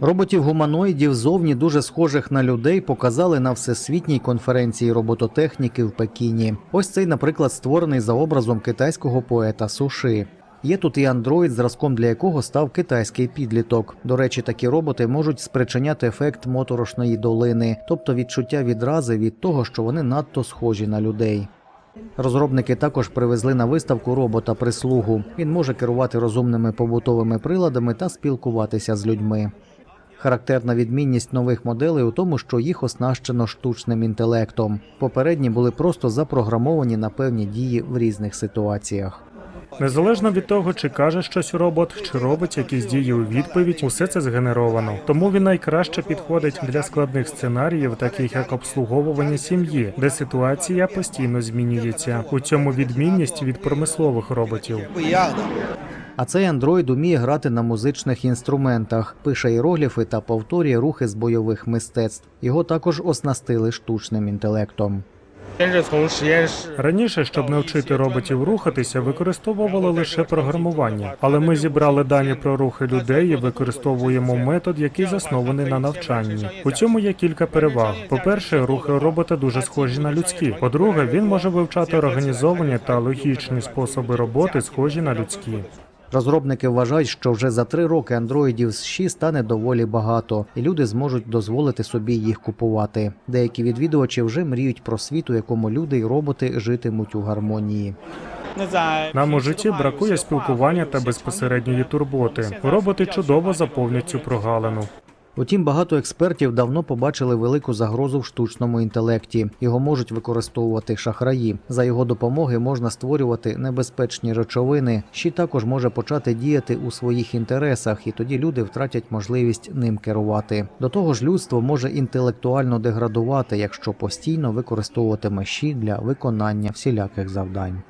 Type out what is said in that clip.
Роботів гуманоїдів зовні дуже схожих на людей показали на всесвітній конференції робототехніки в Пекіні. Ось цей, наприклад, створений за образом китайського поета Суши. Є тут і андроїд, зразком для якого став китайський підліток. До речі, такі роботи можуть спричиняти ефект моторошної долини, тобто відчуття відрази від того, що вони надто схожі на людей. Розробники також привезли на виставку робота прислугу. Він може керувати розумними побутовими приладами та спілкуватися з людьми. Характерна відмінність нових моделей у тому, що їх оснащено штучним інтелектом. Попередні були просто запрограмовані на певні дії в різних ситуаціях. Незалежно від того, чи каже щось робот, чи робить якісь дії у відповідь, усе це згенеровано. Тому він найкраще підходить для складних сценаріїв, таких як обслуговування сім'ї, де ситуація постійно змінюється. У цьому відмінність від промислових роботів. А цей андроїд уміє грати на музичних інструментах, пише іерогліфи та повторює рухи з бойових мистецтв. Його також оснастили штучним інтелектом. Раніше, щоб навчити роботів рухатися, використовували лише програмування, але ми зібрали дані про рухи людей і використовуємо метод, який заснований на навчанні. У цьому є кілька переваг: по-перше, рухи робота дуже схожі на людські. По-друге, він може вивчати організовані та логічні способи роботи, схожі на людські. Розробники вважають, що вже за три роки андроїдів з 6 стане доволі багато, і люди зможуть дозволити собі їх купувати. Деякі відвідувачі вже мріють про світ, у якому люди й роботи житимуть у гармонії. Нам у житті бракує спілкування та безпосередньої турботи. Роботи чудово заповнять цю прогалину. Утім, багато експертів давно побачили велику загрозу в штучному інтелекті. Його можуть використовувати шахраї. За його допомоги можна створювати небезпечні речовини. Ще також може почати діяти у своїх інтересах, і тоді люди втратять можливість ним керувати. До того ж, людство може інтелектуально деградувати, якщо постійно використовуватиме щі для виконання всіляких завдань.